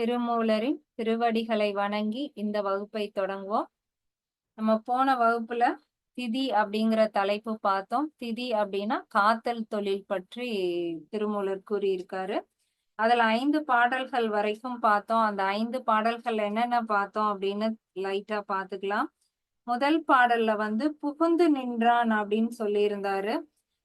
திருமூலரின் திருவடிகளை வணங்கி இந்த வகுப்பை தொடங்குவோம். நம்ம போன வகுப்புல திதி அப்படிங்கிற தலைப்பு பார்த்தோம். திதி அப்படின்னா காத்தல் தொழில் பற்றி திருமூலர் கூறியிருக்காரு. அதுல ஐந்து பாடல்கள் வரைக்கும் பார்த்தோம். அந்த ஐந்து பாடல்கள் என்னென்ன பார்த்தோம் அப்படின்னு லைட்டா பாத்துக்கலாம் முதல் பாடல்ல வந்து புகுந்து நின்றான் அப்படின்னு சொல்லியிருந்தாரு.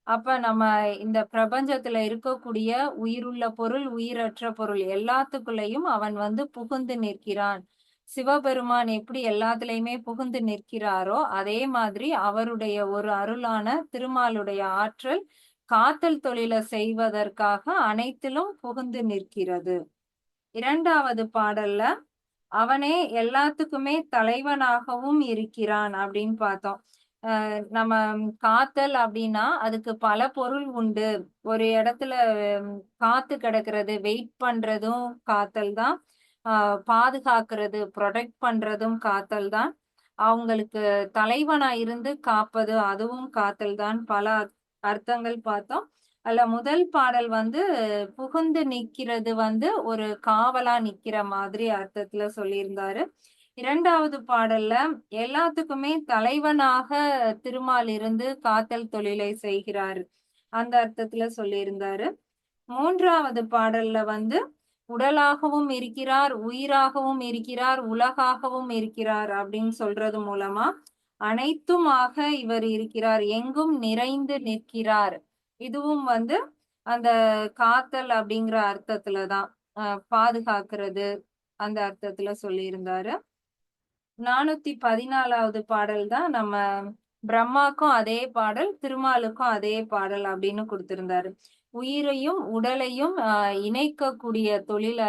அப்ப நம்ம இந்த பிரபஞ்சத்துல இருக்கக்கூடிய உயிருள்ள பொருள் உயிரற்ற பொருள் எல்லாத்துக்குள்ளேயும் அவன் வந்து புகுந்து நிற்கிறான். சிவபெருமான் எப்படி எல்லாத்துலயுமே புகுந்து நிற்கிறாரோ அதே மாதிரி அவருடைய ஒரு அருளான திருமாலுடைய ஆற்றல் காத்தல் தொழிலை செய்வதற்காக அனைத்திலும் புகுந்து நிற்கிறது. இரண்டாவது பாடல்ல அவனே எல்லாத்துக்குமே தலைவனாகவும் இருக்கிறான் அப்படின்னு பார்த்தோம். நம்ம காத்தல் அப்படின்னா அதுக்கு பல பொருள் உண்டு. ஒரு இடத்துல காத்து கிடக்கிறது வெயிட் பண்றதும் காத்தல் தான். பாதுகாக்கிறது ப்ரொடெக்ட் பண்றதும் காத்தல் தான். அவங்களுக்கு தலைவனா இருந்து காப்பது அதுவும் காத்தல் தான். பல அர்த்தங்கள் பார்த்தோம். அல்ல முதல் பாடல் வந்து புகுந்து நிக்கிறது வந்து ஒரு காவலா நிக்கிற மாதிரி அர்த்தத்துல சொல்லியிருந்தாரு. இரண்டாவது பாடல்ல எல்லாத்துக்குமே தலைவனாக திருமால் இருந்து காத்தல் தொழிலை செய்கிறார். அந்த அர்த்தத்துல சொல்லியிருந்தாரு. மூன்றாவது பாடல்ல வந்து உடலாகவும் இருக்கிறார் உயிராகவும் இருக்கிறார் உலகாகவும் இருக்கிறார் அப்படின்னு சொல்றது மூலமா அனைத்துமாக இவர் இருக்கிறார் எங்கும் நிறைந்து நிற்கிறார். இதுவும் வந்து அந்த காத்தல் அப்படிங்கிற அர்த்தத்துலதான் பாதுகாக்கிறது அந்த அர்த்தத்துல சொல்லியிருந்தாரு. நானூத்தி பதினாலாவது பாடல் தான் நம்ம பிரம்மாக்கும் அதே பாடல் திருமாலுக்கும் அதே பாடல் அப்படின்னு கொடுத்திருந்தாரு. உயிரையும் உடலையும் இணைக்கக்கூடிய தொழில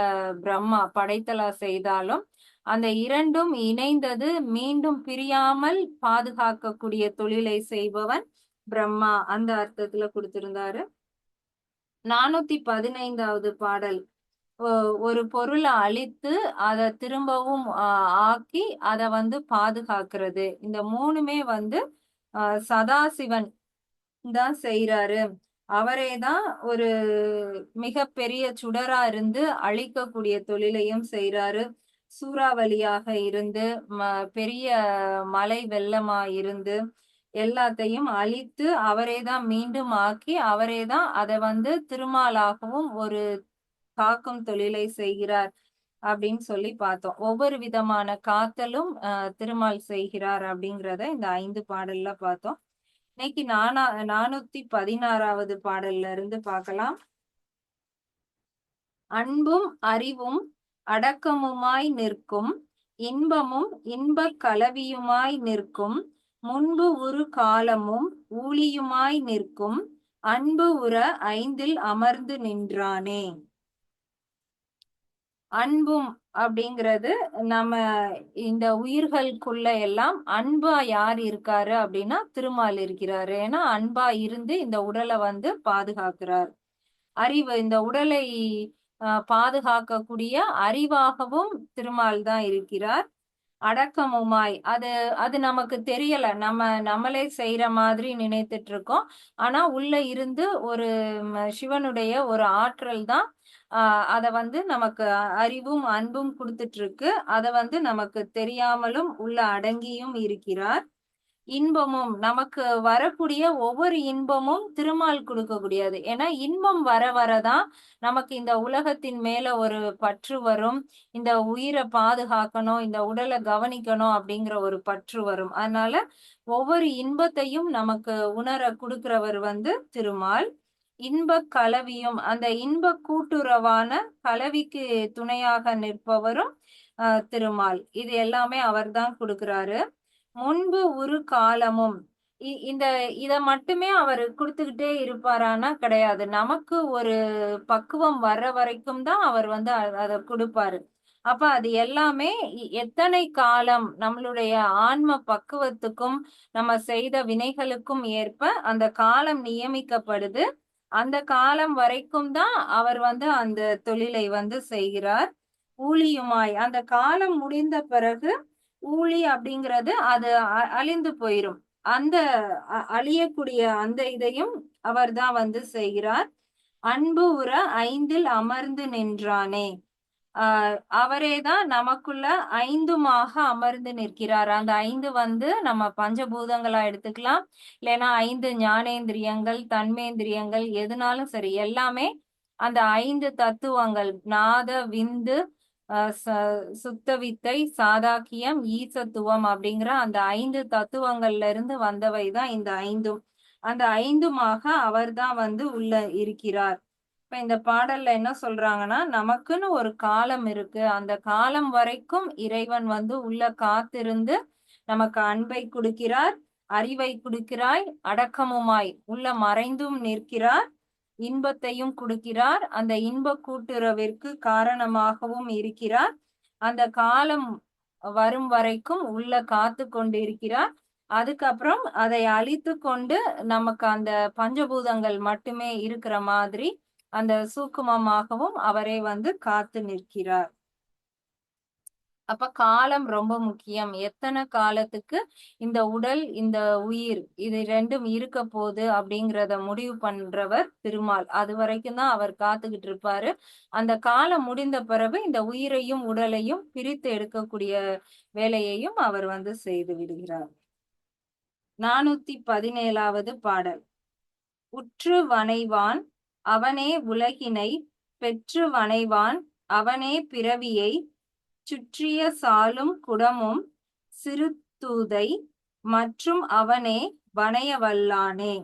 பிரம்மா படைத்தலா செய்தாலும் அந்த இரண்டும் இணைந்தது மீண்டும் பிரியாமல் பாதுகாக்கக்கூடிய தொழிலை செய்பவன் பிரம்மா அந்த அர்த்தத்துல கொடுத்திருந்தாரு. நானூத்தி பதினைந்தாவது பாடல் ஒரு பொருளை அழித்து அதை திரும்பவும் ஆக்கி அதை வந்து பாதுகாக்கிறது. இந்த மூணுமே வந்து சதாசிவன் தான் செய்யறாரு அவரே தான் ஒரு மிகப்பெரிய சுடரா இருந்து அழிக்கக்கூடிய தொழிலையும் செய்யறாரு சூறாவளியாக இருந்து பெரிய மலை வெள்ளமா இருந்து எல்லாத்தையும் அழித்து அவரே தான் மீண்டும் ஆக்கி அவரே தான் அதை வந்து திருமாலாகவும் ஒரு காக்கும் தொழிலை செய்கிறார் அப்படின்னு சொல்லி பார்த்தோம். ஒவ்வொரு விதமான காத்தலும் திருமால் செய்கிறார் அப்படிங்கிறத இந்த ஐந்து பாடல்ல பார்த்தோம். இன்னைக்கு நானா நானூத்தி பதினாறாவது பாடல்ல இருந்து பார்க்கலாம். அன்பும் அறிவும் அடக்கமுமாய் நிற்கும் இன்பமும் இன்ப கலவியுமாய் நிற்கும் முன்பு ஒரு காலமும் ஊழியுமாய் நிற்கும் அன்பு உற ஐந்தில் அமர்ந்து நின்றானே. அன்பும் அப்படிங்கிறது நம்ம இந்த உயிர்களுக்குள்ள எல்லாம் அன்பா யார் இருக்காரு அப்படின்னா திருமால் இருக்கிறாரு. ஏன்னா அன்பா இருந்து இந்த உடலை வந்து பாதுகாக்கிறார். அறிவு இந்த உடலை பாதுகாக்கக்கூடிய அறிவாகவும் திருமால் தான் இருக்கிறார். அடக்கமுமாய். அது அது நமக்கு தெரியல. நம்ம நம்மளே செய்யற மாதிரி நினைத்துட்டு இருக்கோம். ஆனா உள்ள இருந்து ஒரு சிவனுடைய ஒரு ஆற்றல் தான் அத வந்து நமக்கு அறிவும் அன்பும் கொடுத்துட்டு இருக்கு அத வந்து நமக்கு தெரியாமலும் உள்ள அடங்கியும் இருக்கிறார். இன்பமும் நமக்கு வரக்கூடிய ஒவ்வொரு இன்பமும் திருமால் கொடுக்கக்கூடியது. ஏன்னா இன்பம் வர வரதான் நமக்கு இந்த உலகத்தின் மேல ஒரு பற்று வரும். இந்த உயிரை பாதுகாக்கணும் இந்த உடலை கவனிக்கணும் அப்படிங்கிற ஒரு பற்று வரும். அதனால ஒவ்வொரு இன்பத்தையும் நமக்கு உணர கொடுக்கிறவர் வந்து திருமால். இன்ப கலவியும் அந்த இன்ப கூட்டுறவான கலவிக்கு துணையாக நிற்பவரும் திருமால். இது எல்லாமே அவர் தான் கொடுக்கிறாரு. முன்பு ஒரு காலமும் இந்த இத மட்டுமே அவர் கொடுத்துக்கிட்டே இருப்பாரானா கிடையாது. நமக்கு ஒரு பக்குவம் வர்ற வரைக்கும் தான் அவர் வந்து அதை கொடுப்பாரு. அப்ப அது எல்லாமே எத்தனை காலம் நம்மளுடைய ஆன்ம பக்குவத்துக்கும் நம்ம செய்த வினைகளுக்கும் ஏற்ப அந்த காலம் நியமிக்கப்படுது. அந்த காலம் வரைக்கும் தான் அவர் வந்து அந்த தொழிலை வந்து செய்கிறார். ஊழியுமாய். அந்த காலம் முடிந்த பிறகு ஊழி அப்படிங்கிறது அது அழிந்து போயிரும். அந்த அழியக்கூடிய அந்த இதையும் அவர் தான் வந்து செய்கிறார். அன்பு உற ஐந்தில் அமர்ந்து நின்றானே. அவரே தான் நமக்குள்ள ஐந்துமாக அமர்ந்து நிற்கிறார். அந்த ஐந்து வந்து நம்ம பஞ்சபூதங்களா எடுத்துக்கலாம். இல்லைன்னா ஐந்து ஞானேந்திரியங்கள் தன்மேந்திரியங்கள் எதுனாலும் சரி எல்லாமே அந்த ஐந்து தத்துவங்கள் நாத விந்து சுத்தவித்தை சாதாக்கியம் ஈசத்துவம் அப்படிங்கிற அந்த ஐந்து தத்துவங்கள்ல இருந்து வந்தவை தான் இந்த ஐந்தும். அந்த ஐந்துமாக அவர்தான் வந்து உள்ள இருக்கிறார். இப்ப இந்த பாடல்ல என்ன சொல்றாங்கன்னா நமக்குன்னு ஒரு காலம் இருக்கு. அந்த காலம் வரைக்கும் இறைவன் வந்து உள்ள காத்திருந்து நமக்கு அன்பை கொடுக்கிறார் அறிவை கொடுக்கிறாய் அடக்கமுமாய். உள்ள மறைந்தும் நிற்கிறார் இன்பத்தையும் கொடுக்கிறார். அந்த இன்ப கூட்டுறவிற்கு காரணமாகவும் இருக்கிறார். அந்த காலம் வரும் வரைக்கும் உள்ள காத்து கொண்டு இருக்கிறார் அதுக்கப்புறம் அதை அழித்து கொண்டு நமக்கு அந்த பஞ்சபூதங்கள் மட்டுமே இருக்கிற மாதிரி அந்த சூக்குமமாகவும் அவரை வந்து காத்து நிற்கிறார். அப்ப காலம் ரொம்ப முக்கியம். எத்தனை காலத்துக்கு இந்த உடல் இந்த உயிர் இது ரெண்டும் இருக்க போகுது அப்படிங்கிறத முடிவு பண்றவர் திருமால். அது வரைக்கும் தான் அவர் காத்துக்கிட்டு இருப்பாரு. அந்த காலம் முடிந்த பிறகு இந்த உயிரையும் உடலையும் பிரித்து எடுக்கக்கூடிய வேலையையும் அவர் வந்து செய்து விடுகிறார். நானூத்தி பதினேழாவது பாடல். உற்று வனைவான் அவனே உலகினை பெற்று வனைவான் அவனே பிறவியை சுற்றிய சாலும் குடமும் சிறுதூதை மற்றும் அவனே வனையவல்லானே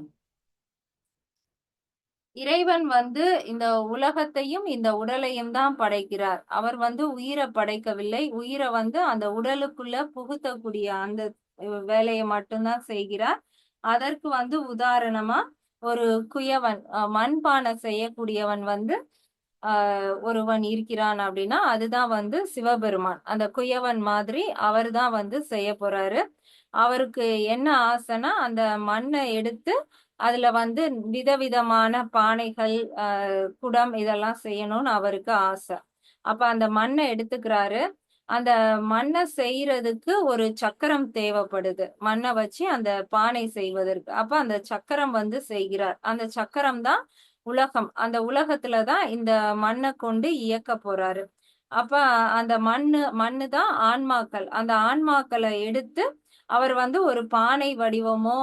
இறைவன் வந்து இந்த உலகத்தையும் இந்த உடலையும் தான் படைக்கிறார். அவர் வந்து உயிரை படைக்கவில்லை. உயிரை வந்து அந்த உடலுக்குள்ள புகுத்தக்கூடிய அந்த வேலையை மட்டும்தான் செய்கிறார். அதற்கு வந்து உதாரணமா ஒரு குயவன் மண்பானை செய்யக்கூடியவன் வந்து ஆஹ் ஒருவன் இருக்கிறான் அப்படின்னா அதுதான் வந்து சிவபெருமான். அந்த குயவன் மாதிரி அவர் தான் வந்து செய்ய போறாரு. அவருக்கு என்ன ஆசைனா அந்த மண்ணை எடுத்து அதுல வந்து விதவிதமான பானைகள் குடம் இதெல்லாம் செய்யணும்னு அவருக்கு ஆசை. அப்ப அந்த மண்ணை எடுத்துக்கிறாரு. அந்த மண்ணை செய்யறதுக்கு ஒரு சக்கரம் தேவைப்படுது. மண்ணை வச்சு அந்த பானை செய்வதற்கு. அப்ப அந்த சக்கரம் வந்து செய்கிறார். அந்த சக்கரம் தான் உலகம். அந்த உலகத்துலதான் இந்த மண்ணை கொண்டு இயக்க போறாரு. அப்ப அந்த மண்ணு மண்ணு தான் ஆன்மாக்கள். அந்த ஆன்மாக்களை எடுத்து அவர் வந்து ஒரு பானை வடிவமோ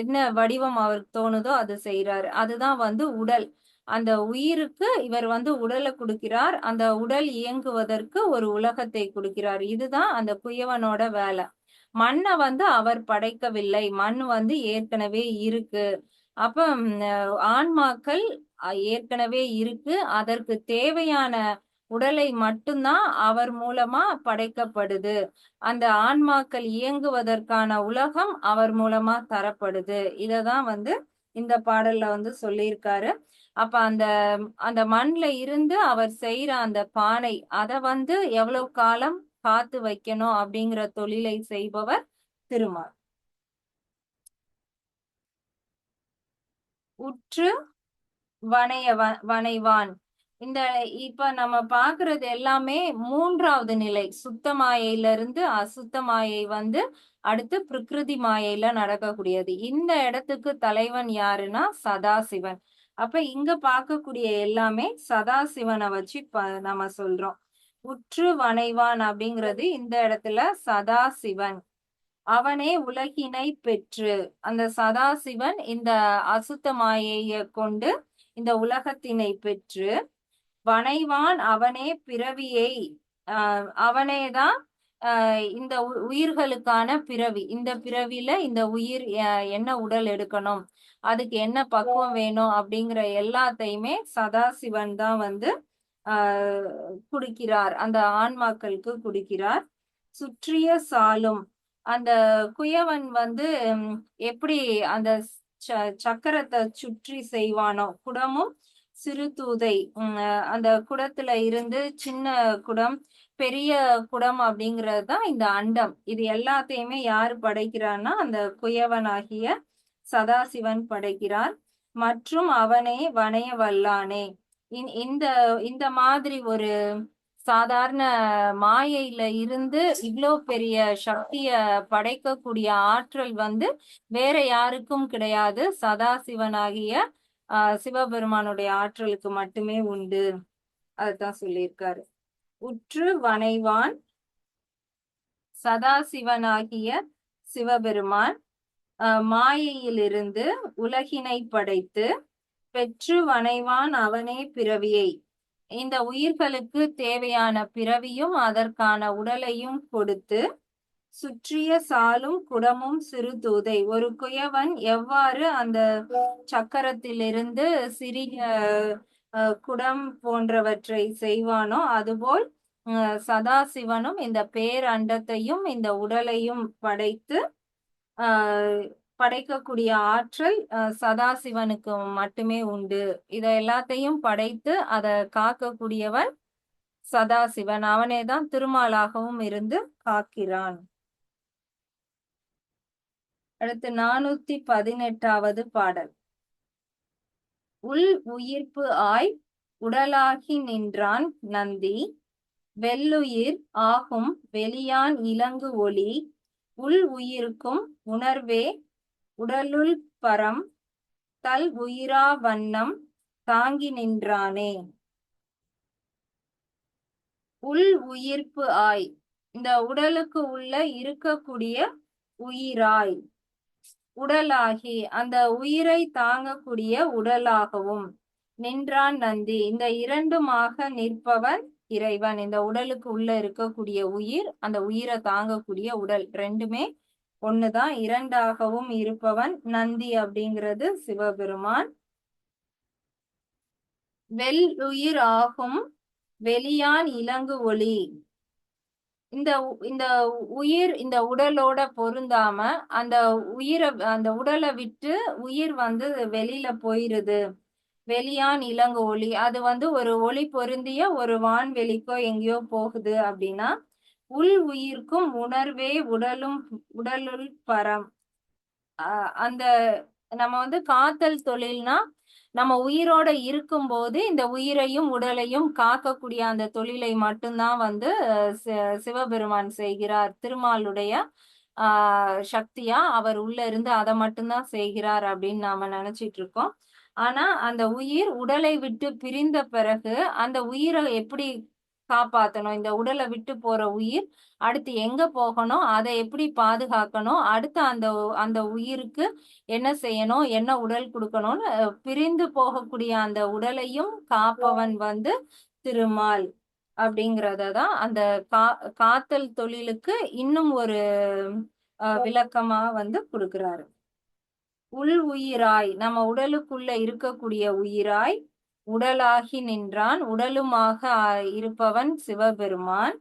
என்ன வடிவம் அவருக்கு தோணுதோ அது செய்யறாரு அதுதான் வந்து உடல். அந்த உயிருக்கு இவர் வந்து உடலை கொடுக்கிறார். அந்த உடல் இயங்குவதற்கு ஒரு உலகத்தை கொடுக்கிறார். இதுதான் அந்த குயவனோட வேலை. மண்ணை வந்து அவர் படைக்கவில்லை. மண் வந்து ஏற்கனவே இருக்கு. அப்ப ஆன்மாக்கள் ஏற்கனவே இருக்கு. அதற்கு தேவையான உடலை மட்டும்தான் அவர் மூலமா படைக்கப்படுது. அந்த ஆன்மாக்கள் இயங்குவதற்கான உலகம் அவர் மூலமா தரப்படுது. இததான் வந்து இந்த பாடல்ல வந்து சொல்லியிருக்காரு. அப்ப அந்த அந்த மண்ல இருந்து அவர் செய்யற அந்த பானை அத வந்து எவ்வளவு காலம் காத்து வைக்கணும் அப்படிங்கிற தொழிலை செய்பவர் திருமால். உற்று வனைய வனைவான் இந்த இப்ப நம்ம பாக்குறது எல்லாமே மூன்றாவது நிலை. சுத்த மாயையில இருந்து அசுத்த மாயை வந்து அடுத்து பிரகிருதி மாயையில நடக்கக்கூடியது. இந்த இடத்துக்கு தலைவன் யாருன்னா சதாசிவன். அப்ப இங்க பார்க்கக்கூடிய எல்லாமே சதாசிவனை வச்சு நம்ம சொல்றோம். உற்று வனைவான் அப்படிங்கிறது இந்த இடத்துல சதாசிவன். அவனே உலகினை பெற்று அந்த சதாசிவன் இந்த அசுத்த மாயைய கொண்டு இந்த உலகத்தினை பெற்று வனைவான் அவனே பிறவியை அவனேதான் இந்த உயிர்களுக்கான பிறவி. இந்த பிறவில இந்த உயிர் என்ன உடல் எடுக்கணும்? அதுக்கு என்ன பக்குவம் வேணும்? அப்படிங்கிற எல்லாத்தையுமே சதாசிவன் தான் வந்து ஆஹ் குடிக்கிறார். அந்த ஆன்மாக்களுக்கு குடிக்கிறார். சுற்றிய சாலும். அந்த குயவன் வந்து எப்படி அந்த சக்கரத்தை சுற்றி செய்வானோ? குடமும் சிறு தூதை. அந்த குடத்துல இருந்து சின்ன குடம் பெரிய குடம் அப்படிங்கிறது தான் இந்த அண்டம். இது எல்லாத்தையுமே யார் படைக்கிறான்னா அந்த குயவனாகிய சதாசிவன் படைக்கிறார். மற்றும் அவனே வனைய வல்லானே இந்த இந்த மாதிரி ஒரு சாதாரண மாயையில இருந்து இவ்வளோ பெரிய சக்திய படைக்கக்கூடிய ஆற்றல் வந்து வேற யாருக்கும் கிடையாது. சதாசிவனாகிய ஆஹ் சிவபெருமானுடைய ஆற்றலுக்கு மட்டுமே உண்டு. அதுதான் சொல்லியிருக்காரு. உற்று வனைவான் சதாசிவனாகிய சிவபெருமான் மாயையிலிருந்து உலகினை படைத்து பெற்று வனைவான் அவனே பிறவியை. இந்த உயிர்களுக்கு தேவையான பிறவியும் அதற்கான உடலையும் கொடுத்து சுற்றிய சாலும் குடமும் சிறு தூதை. ஒரு குயவன் எவ்வாறு அந்த சக்கரத்திலிருந்து சிறிய குடம் போன்றவற்றை செய்வானோ? அதுபோல் சதாசிவனும் இந்த பேரண்டத்தையும் இந்த உடலையும் படைத்து படைக்கக்கூடிய ஆற்றல் சதாசிவனுக்கு மட்டுமே உண்டு. இதை எல்லாத்தையும் படைத்து அதை காக்கக்கூடியவன் சதாசிவன். அவனேதான் திருமாலாகவும் இருந்து காக்கிறான். அடுத்து நானூத்தி பதினெட்டாவது பாடல். உள் உயிர்ப்பு ஆய் உடலாகி நின்றான் நந்தி. வெள்ளுயிர் ஆகும் வெளியான் இலங்கு ஒளி. உள் உயிருக்கும் உணர்வே உடலுள் பரம். தல் உயிரா வண்ணம் தாங்கி நின்றானே. உள் உயிர்ப்பு ஆய். இந்த உடலுக்கு உள்ள இருக்கக்கூடிய உயிராய். உடலாகி அந்த உயிரை தாங்கக்கூடிய உடலாகவும் நின்றான் நந்தி. இந்த இரண்டுமாக நிற்பவன் இறைவன். இந்த உடலுக்கு உள்ள இருக்கக்கூடிய உயிர் அந்த உயிரை தாங்கக்கூடிய உடல் ரெண்டுமே ஒண்ணுதான். இரண்டாகவும் இருப்பவன் நந்தி அப்படிங்கிறது சிவபெருமான். வெல் உயிர் ஆகும் வெளியான் இலங்கு ஒளி. இந்த இந்த உயிர் இந்த உடலோட பொருந்தாம அந்த உயிரை அந்த உடலை விட்டு உயிர் வந்து வெளியில போயிருது. வெளியான் இலங்கு ஒளி. அது வந்து ஒரு ஒளி பொருந்திய ஒரு வான்வெளிக்கோ எங்கேயோ போகுது அப்படின்னா உள் உயிர்க்கும் உணர்வே உடலும் உடலுள் பரம். அந்த நம்ம வந்து காத்தல் தொழில்னா நம்ம உயிரோட இருக்கும்போது இந்த உயிரையும் உடலையும் காக்கக்கூடிய அந்த தொழிலை மட்டும்தான் வந்து சிவபெருமான் செய்கிறார். திருமாலுடைய ஆஹ் சக்தியா அவர் உள்ள இருந்து அதை மட்டும்தான் செய்கிறார் அப்படின்னு நாம நினைச்சிட்டு இருக்கோம். ஆனா அந்த உயிர் உடலை விட்டு பிரிந்த பிறகு அந்த உயிரை எப்படி காப்பாற்றணும் இந்த உடலை விட்டு போற உயிர் அடுத்து எங்க போகணும்? அதை எப்படி பாதுகாக்கணும்? அடுத்து அந்த அந்த உயிருக்கு என்ன செய்யணும்? என்ன உடல் கொடுக்கணும்னு பிரிந்து போகக்கூடிய அந்த உடலையும் காப்பவன் வந்து திருமால் அப்படிங்கிறத தான் அந்த கா காத்தல் தொழிலுக்கு இன்னும் ஒரு விளக்கமா வந்து கொடுக்கிறாரு. உள் உயிராய் நம்ம உடலுக்குள்ள இருக்கக்கூடிய உயிராய் உடலாகி நின்றான். உடலுமாக இருப்பவன் சிவபெருமான்.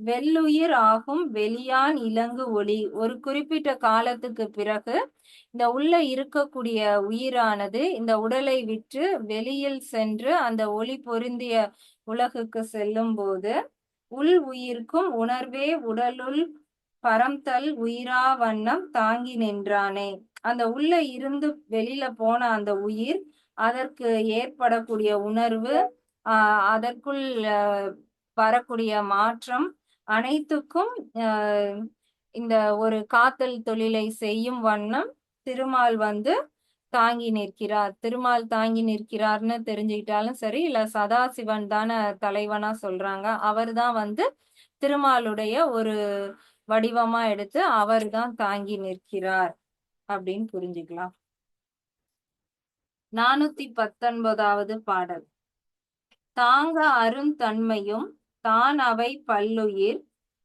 வெள்ளுயிர் ஆகும். வெளியான் இலங்கு ஒளி. ஒரு குறிப்பிட்ட காலத்துக்கு பிறகு இந்த உள்ள இருக்கக்கூடிய உயிரானது இந்த உடலை விற்று வெளியில் சென்று அந்த ஒளி பொருந்திய உலகுக்கு செல்லும் போது உள் உயிர்க்கும் உணர்வே உடலுள் பரம்தல் உயிரா வண்ணம் தாங்கி நின்றானே. அந்த உள்ள இருந்து வெளியில போன அந்த உயிர் அதற்கு ஏற்படக்கூடிய உணர்வு ஆஹ் அதற்குள் வரக்கூடிய மாற்றம் அனைத்துக்கும் இந்த ஒரு காத்தல் தொழிலை செய்யும் வண்ணம் திருமால் வந்து தாங்கி நிற்கிறார். திருமால் தாங்கி நிற்கிறார்னு தெரிஞ்சுக்கிட்டாலும் சரி இல்ல சதாசிவன் தானே தலைவனா சொல்றாங்க. அவர் தான் வந்து திருமாலுடைய ஒரு வடிவமா எடுத்து அவர் தான் தாங்கி நிற்கிறார் அப்படின்னு புரிஞ்சுக்கலாம். நானூத்தி பத்தொன்பதாவது பாடல். தாங்க அருந்தன்மையும் தான் அவை பல்லுயிர்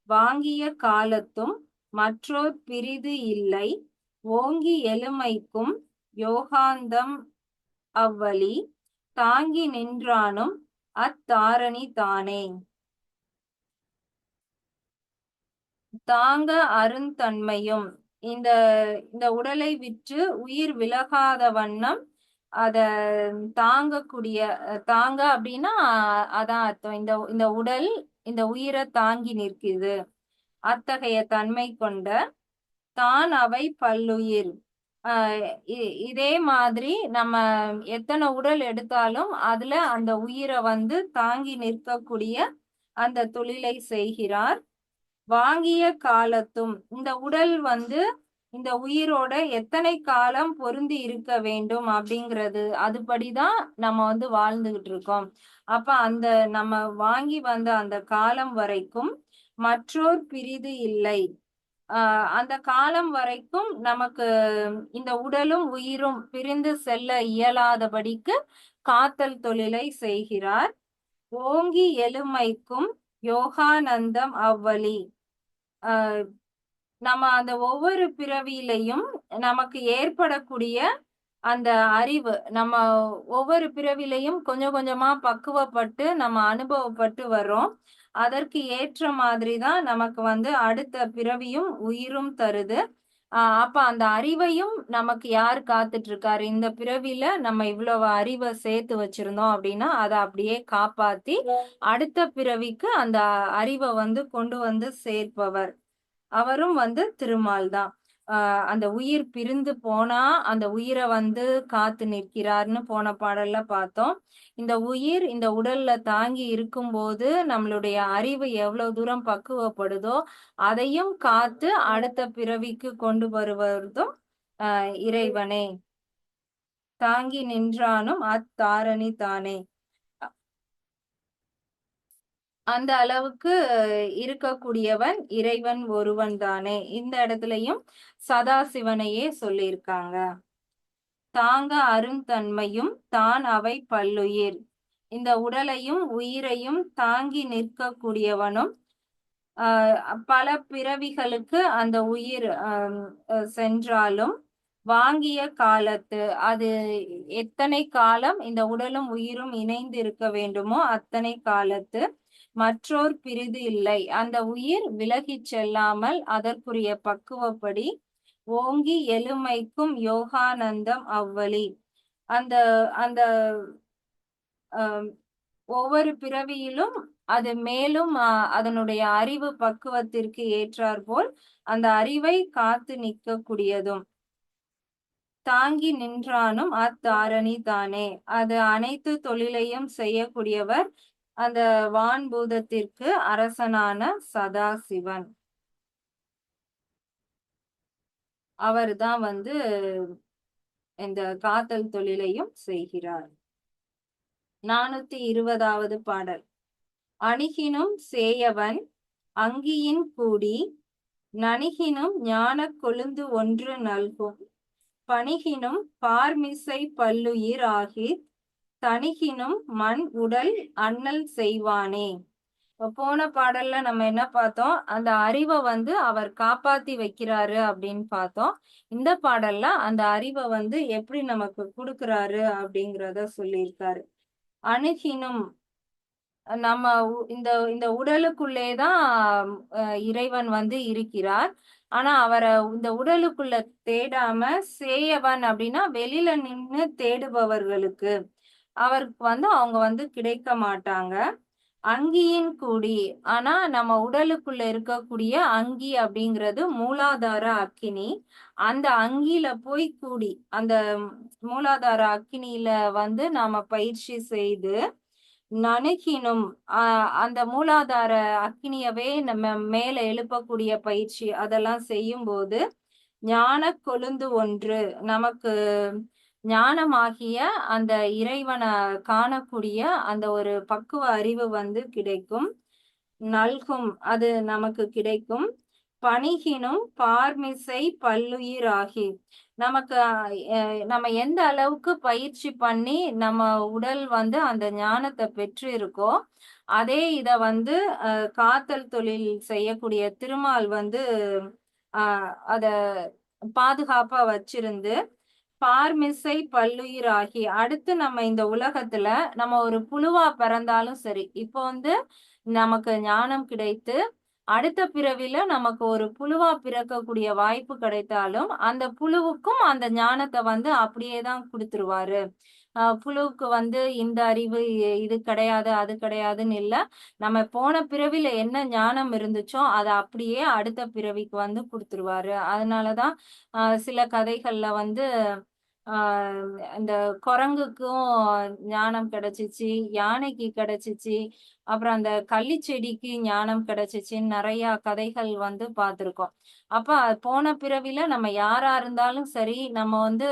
வாங்கிய காலத்தும் மற்றோர் பிரிது இல்லை ஓங்கி எலுமைக்கும் யோகாந்தம் அவ்வழி தாங்கி நின்றானும் அத்தாரணி தானே. தாங்க அருந்தன்மையும் இந்த இந்த உடலை விற்று உயிர் விலகாத வண்ணம் அத தாங்கக்கூடிய தாங்க அப்படின்னா அதான் அர்த்தம். இந்த இந்த உடல் இந்த உயிரை தாங்கி நிற்குது. அத்தகைய தன்மை கொண்ட தான் அவை பல்லுயிர். இதே மாதிரி நம்ம எத்தனை உடல் எடுத்தாலும் அதுல அந்த உயிரை வந்து தாங்கி நிற்கக்கூடிய அந்த தொழிலை செய்கிறார். வாங்கிய காலத்தும் இந்த உடல் வந்து இந்த உயிரோட எத்தனை காலம் பொருந்தி இருக்க வேண்டும் அப்படிங்கிறது அதுபடிதான் நம்ம வந்து வாழ்ந்துகிட்டு இருக்கோம். அப்ப அந்த நம்ம வாங்கி வந்த அந்த காலம் வரைக்கும் மற்றோர் பிரிது இல்லை. ஆஹ் அந்த காலம் வரைக்கும் நமக்கு இந்த உடலும் உயிரும் பிரிந்து செல்ல இயலாதபடிக்கு காத்தல் தொழிலை செய்கிறார். ஓங்கி எலுமைக்கும் யோகானந்தம் அவ்வழி. ஆஹ் நம்ம அந்த ஒவ்வொரு பிறவியிலையும் நமக்கு ஏற்படக்கூடிய அந்த அறிவு நம்ம ஒவ்வொரு பிறவிலையும் கொஞ்சம் கொஞ்சமா பக்குவப்பட்டு நம்ம அனுபவப்பட்டு வர்றோம். அதற்கு ஏற்ற மாதிரி தான் நமக்கு வந்து அடுத்த பிறவியும் உயிரும் தருது. அப்ப அந்த அறிவையும் நமக்கு யார் காத்துட்டு இருக்காரு இந்த பிறவில நம்ம இவ்வளவு அறிவை சேர்த்து வச்சிருந்தோம் அப்படின்னா அதை அப்படியே காப்பாத்தி அடுத்த பிறவிக்கு அந்த அறிவை வந்து கொண்டு வந்து சேர்ப்பவர். அவரும் வந்து திருமால் தான் ஆஹ் அந்த உயிர் பிரிந்து போனா அந்த உயிரை வந்து காத்து நிற்கிறார்னு போன பாடல்ல பார்த்தோம். இந்த உயிர் இந்த உடல்ல தாங்கி இருக்கும்போது நம்மளுடைய அறிவு எவ்வளவு தூரம் பக்குவப்படுதோ அதையும் காத்து அடுத்த பிறவிக்கு கொண்டு வருவதும் ஆஹ் இறைவனே. தாங்கி நின்றானும் அத்தாரணி தானே. அந்த அளவுக்கு இருக்கக்கூடியவன் இறைவன் ஒருவன் தானே. இந்த இடத்துலயும் சதாசிவனையே சொல்லியிருக்காங்க. தாங்க அருந்தன்மையும் தான் அவை பல்லுயிர். இந்த உடலையும் உயிரையும் தாங்கி நிற்கக்கூடியவனும் பல பிறவிகளுக்கு அந்த உயிர் சென்றாலும் வாங்கிய காலத்து அது எத்தனை காலம் இந்த உடலும் உயிரும் இணைந்து இருக்க வேண்டுமோ அத்தனை காலத்து மற்றோர் பிரிது இல்லை. அந்த உயிர் விலகிச் செல்லாமல் அதற்குரிய பக்குவப்படி ஓங்கி எளிமைக்கும் யோகானந்தம் அவ்வழி. அந்த அந்த ஒவ்வொரு பிறவியிலும் அது மேலும் அதனுடைய அறிவு பக்குவத்திற்கு ஏற்றாற்போல் அந்த அறிவை காத்து நிற்கக்கூடியதும். தாங்கி நின்றானும் அத்தாரணி தானே. அது அனைத்து தொழிலையும் செய்யக்கூடியவர் அந்த வான்பூதத்திற்கு அரசனான சதாசிவன். அவர் தான் வந்து இந்த காத்தல் தொழிலையும் செய்கிறார். நானூத்தி இருபதாவது பாடல். அணுகினும் சேயவன் அங்கியின் கூடி நணிகினும் ஞான கொழுந்து ஒன்று நல்கும் பணிகினும் பார்மிசை பல்லுயிர் ஆகி தணிகினும் மண் உடல் அண்ணல் செய்வானே. போன பாடல்ல நம்ம என்ன பார்த்தோம்? அந்த அறிவை வந்து அவர் காப்பாத்தி வைக்கிறாரு அப்படின்னு பார்த்தோம். இந்த பாடல்ல அந்த அறிவை வந்து எப்படி நமக்கு கொடுக்கறாரு அப்படிங்கிறத சொல்லியிருக்காரு. அணுகினும் நம்ம இந்த இந்த உடலுக்குள்ளேதான் இறைவன் வந்து இருக்கிறார். ஆனா அவரை இந்த உடலுக்குள்ள தேடாம சேயவன் அப்படின்னா வெளியில நின்று தேடுபவர்களுக்கு. அவருக்கு வந்து அவங்க வந்து கிடைக்க மாட்டாங்க. அங்கியின் கூடி. ஆனா நம்ம உடலுக்குள்ள இருக்கக்கூடிய அங்கி அப்படிங்கிறது மூலாதார அக்கினி. அந்த அங்கில போய் கூடி அந்த மூலாதார அக்கினியில வந்து நாம பயிற்சி செய்து நணுகினும் அந்த மூலாதார அக்கினியவே நம்ம மேல எழுப்பக்கூடிய பயிற்சி அதெல்லாம் செய்யும் போது ஞான கொழுந்து ஒன்று நமக்கு ஞானமாகிய அந்த இறைவனை காணக்கூடிய அந்த ஒரு பக்குவ அறிவு வந்து கிடைக்கும். நல்கும் அது நமக்கு கிடைக்கும். பணிகினும் பார்மிசை பல்லுயிராகி. நமக்கு நம்ம எந்த அளவுக்கு பயிற்சி பண்ணி நம்ம உடல் வந்து அந்த ஞானத்தை பெற்று இருக்கோ அதே இத வந்து காத்தல் தொழில் செய்யக்கூடிய திருமால் வந்து ஆஹ் அத பாதுகாப்பா வச்சிருந்து பார்மிசை பல்லுயிராகி அடுத்து நம்ம இந்த உலகத்துல நம்ம ஒரு புழுவா பிறந்தாலும் சரி இப்போ வந்து நமக்கு ஞானம் கிடைத்து அடுத்த பிறவில நமக்கு ஒரு புழுவா பிறக்கக்கூடிய வாய்ப்பு கிடைத்தாலும் அந்த புழுவுக்கும் அந்த ஞானத்தை வந்து அப்படியே தான் கொடுத்துருவாரு. புழுவுக்கு வந்து இந்த அறிவு இது கிடையாது அது கிடையாதுன்னு இல்லை. நம்ம போன பிறவில என்ன ஞானம் இருந்துச்சோ அதை அப்படியே அடுத்த பிறவிக்கு வந்து கொடுத்துருவாரு. அதனாலதான் சில கதைகள்ல வந்து ஆஹ் இந்த குரங்குக்கும் ஞானம் கிடைச்சிச்சு யானைக்கு கிடைச்சிச்சு அப்புறம் அந்த கள்ளி செடிக்கு ஞானம் கிடைச்சிச்சின்னு நிறைய கதைகள் வந்து பார்த்திருக்கோம். அப்ப போன பிறவில நம்ம யாரா இருந்தாலும் சரி நம்ம வந்து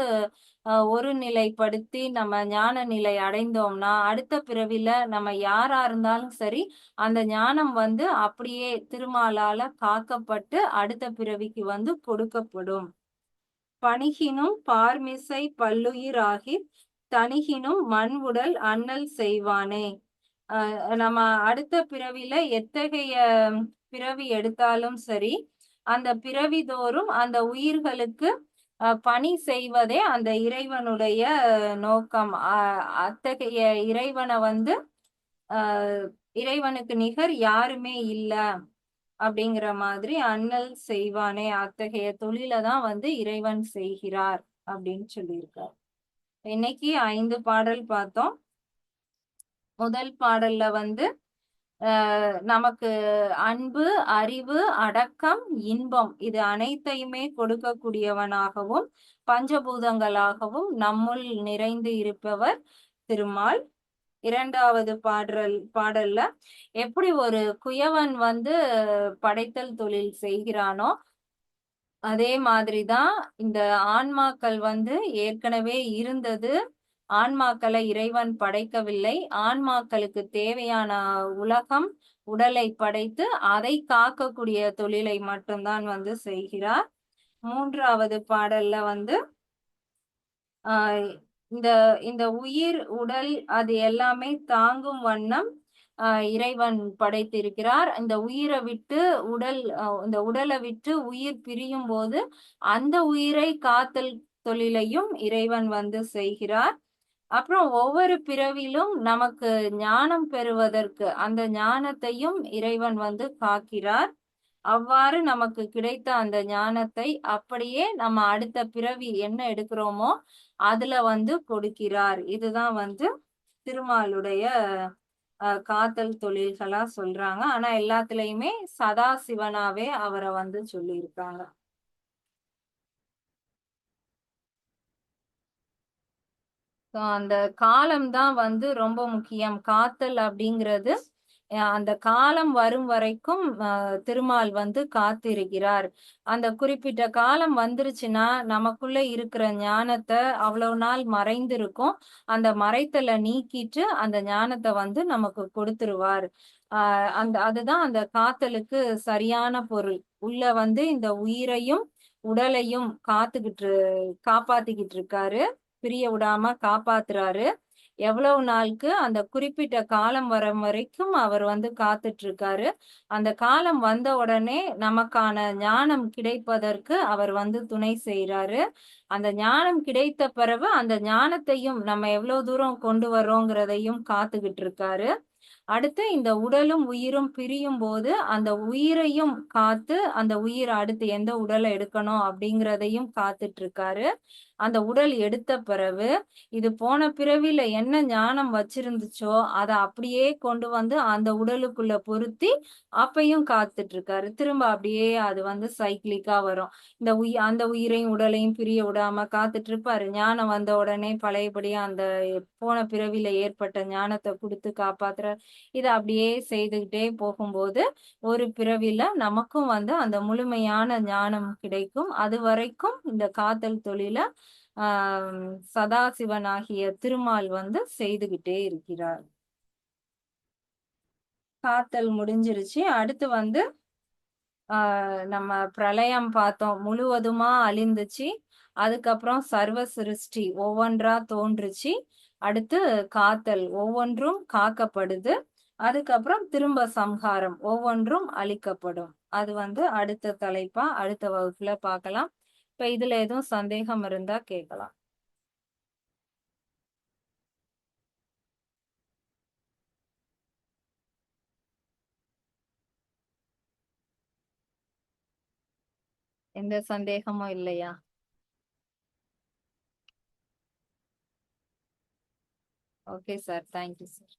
ஒரு நிலைப்படுத்தி நம்ம ஞான நிலை அடைந்தோம்னா அடுத்த பிறவில நம்ம யாரா இருந்தாலும் சரி அந்த ஞானம் வந்து அப்படியே திருமாலால காக்கப்பட்டு அடுத்த பிறவிக்கு வந்து கொடுக்கப்படும். பணிகினும் பார்மிசை பல்லுயிராகி தனிகினும் மண் உடல் அண்ணல் செய்வானே. நம்ம அடுத்த பிறவில எத்தகைய பிறவி எடுத்தாலும் சரி அந்த பிறவி தோறும் அந்த உயிர்களுக்கு பணி செய்வதே அந்த இறைவனுடைய நோக்கம். அத்தகைய இறைவனை வந்து இறைவனுக்கு நிகர் யாருமே இல்ல அப்படிங்கிற மாதிரி அண்ணல் செய்வானே. அத்தகைய தொழில தான் வந்து இறைவன் செய்கிறார் அப்படின்னு சொல்லியிருக்கார். இன்னைக்கு ஐந்து பாடல் பார்த்தோம். முதல் பாடல்ல வந்து நமக்கு அன்பு அறிவு அடக்கம் இன்பம் இது அனைத்தையுமே கொடுக்கக்கூடியவனாகவும் பஞ்சபூதங்களாகவும் நம்முள் நிறைந்து இருப்பவர் திருமால். இரண்டாவது பாடல் பாடல்ல எப்படி ஒரு குயவன் வந்து படைத்தல் தொழில் செய்கிறானோ அதே மாதிரிதான் இந்த ஆன்மாக்கள் வந்து ஏற்கனவே இருந்தது. ஆன்மாக்களை இறைவன் படைக்கவில்லை. ஆன்மாக்களுக்கு தேவையான உலகம் உடலை படைத்து அதை காக்கக்கூடிய தொழிலை மட்டும்தான் வந்து செய்கிறார். மூன்றாவது பாடல்ல வந்து ஆஹ் இந்த இந்த உயிர் உடல் அது எல்லாமே தாங்கும் வண்ணம் இறைவன் படைத்திருக்கிறார். இந்த உயிரை விட்டு உடல் இந்த உடலை விட்டு உயிர் பிரியும் போது அந்த உயிரை காத்தல் தொழிலையும் இறைவன் வந்து செய்கிறார். அப்புறம் ஒவ்வொரு பிறவிலும் நமக்கு ஞானம் பெறுவதற்கு அந்த ஞானத்தையும் இறைவன் வந்து காக்கிறார். அவ்வாறு நமக்கு கிடைத்த அந்த ஞானத்தை அப்படியே நம்ம அடுத்த பிறவி என்ன எடுக்கிறோமோ அதுல வந்து கொடுக்கிறார். இதுதான் வந்து திருமாலுடைய காத்தல் தொழில்களா சொல்றாங்க. ஆனா எல்லாத்துலயுமே சதா சிவனாவே அவரை வந்து சொல்லியிருக்காங்க. அந்த காலம் தான் வந்து ரொம்ப முக்கியம். காத்தல் அப்படிங்கிறது அந்த காலம் வரும் வரைக்கும் திருமால் வந்து காத்திருக்கிறார். அந்த குறிப்பிட்ட காலம் வந்துருச்சுன்னா நமக்குள்ள இருக்கிற ஞானத்தை அவ்வளவு நாள் மறைந்திருக்கும். அந்த மறைத்தலை நீக்கிட்டு அந்த ஞானத்தை வந்து நமக்கு கொடுத்துருவார். ஆஹ் அந்த அதுதான் அந்த காத்தலுக்கு சரியான பொருள். உள்ள வந்து இந்த உயிரையும் உடலையும் காத்துக்கிட்டு காப்பாத்திக்கிட்டு இருக்காரு. பிரிய விடாம காப்பாத்துறாரு. எவ்வளவு நாளுக்கு அந்த குறிப்பிட்ட காலம் வர வரைக்கும் அவர் வந்து காத்துட்டு இருக்காரு அந்த காலம் வந்த உடனே நமக்கான ஞானம் கிடைப்பதற்கு அவர் வந்து துணை செய்யறாரு அந்த ஞானம் கிடைத்த பிறகு அந்த ஞானத்தையும் நம்ம எவ்வளவு தூரம் கொண்டு வரோங்கிறதையும் காத்துக்கிட்டு இருக்காரு அடுத்து இந்த உடலும் உயிரும் பிரியும் போது அந்த உயிரையும் காத்து அந்த உயிர் அடுத்து எந்த உடலை எடுக்கணும் அப்படிங்கிறதையும் காத்துட்டு இருக்காரு அந்த உடல் எடுத்த பிறகு இது போன பிறவில என்ன ஞானம் வச்சிருந்துச்சோ அதை அப்படியே கொண்டு வந்து அந்த உடலுக்குள்ள பொருத்தி அப்பையும் காத்துட்டு இருக்காரு திரும்ப அப்படியே அது வந்து சைக்கிளிக்கா வரும். இந்த உயிர் அந்த உயிரையும் உடலையும் பிரிய விடாம காத்துட்டு இருப்பாரு ஞானம் வந்த உடனே பழையபடியா அந்த போன பிறவில ஏற்பட்ட ஞானத்தை கொடுத்து காப்பாத்துற இதை அப்படியே செய்துகிட்டே போகும்போது ஒரு பிறவில நமக்கும் வந்து அந்த முழுமையான ஞானம் கிடைக்கும். அது வரைக்கும் இந்த காத்தல் தொழில ஆஹ் சதாசிவனாகிய திருமால் வந்து செய்துகிட்டே இருக்கிறார். காத்தல் முடிஞ்சிருச்சு. அடுத்து வந்து ஆஹ் நம்ம பிரளயம் பார்த்தோம். முழுவதுமா அழிந்துச்சு. அதுக்கப்புறம் சர்வ சிருஷ்டி ஒவ்வொன்றா தோன்றுச்சு. அடுத்து காத்தல் ஒவ்வொன்றும் காக்கப்படுது. அதுக்கப்புறம் திரும்ப சம்ஹாரம் ஒவ்வொன்றும் அழிக்கப்படும். அது வந்து அடுத்த தலைப்பா அடுத்த வகுப்புல பார்க்கலாம். இப்ப இதுல எதுவும் சந்தேகம் இருந்தா கேட்கலாம். எந்த சந்தேகமும் இல்லையா? Okay sir thank you sir